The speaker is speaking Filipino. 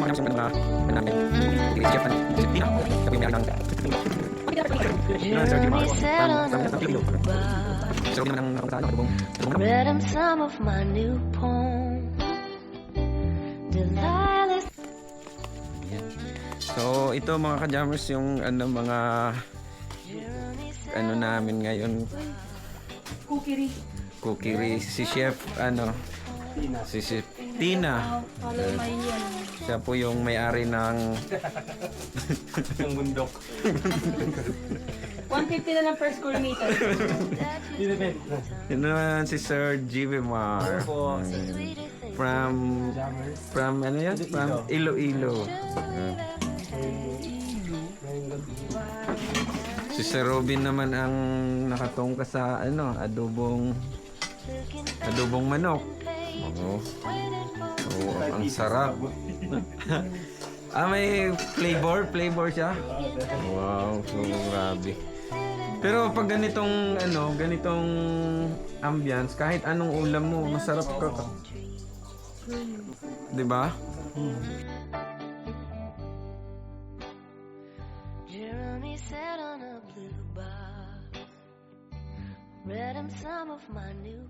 mga ano namin. Hindi siya fan. Hindi na. Sabi mo ng Journey set on a blue bar. So, naman ang nakasaan ako bang Read him some of my new poem. Delilah So, ito mga ka-jammers yung ano mga ano namin ngayon Kukiri. cookery si chef ano si chef Tina Follow my yan. siya po yung may-ari ng Ang bundok. 150 na lang per square meter. Yun naman si Sir G.V. Mar from from ano yan from Iloilo si Sir Robin naman ang nakatungka sa ano adobong adobong manok Oo. Oo, ang sarap. ah, may flavor? Flavor siya? Wow, so grabe. Pero pag ganitong, ano, ganitong ambience, kahit anong ulam mo, masarap ka. Di ba? Jeremy sat on a blue bar. Read him some of my new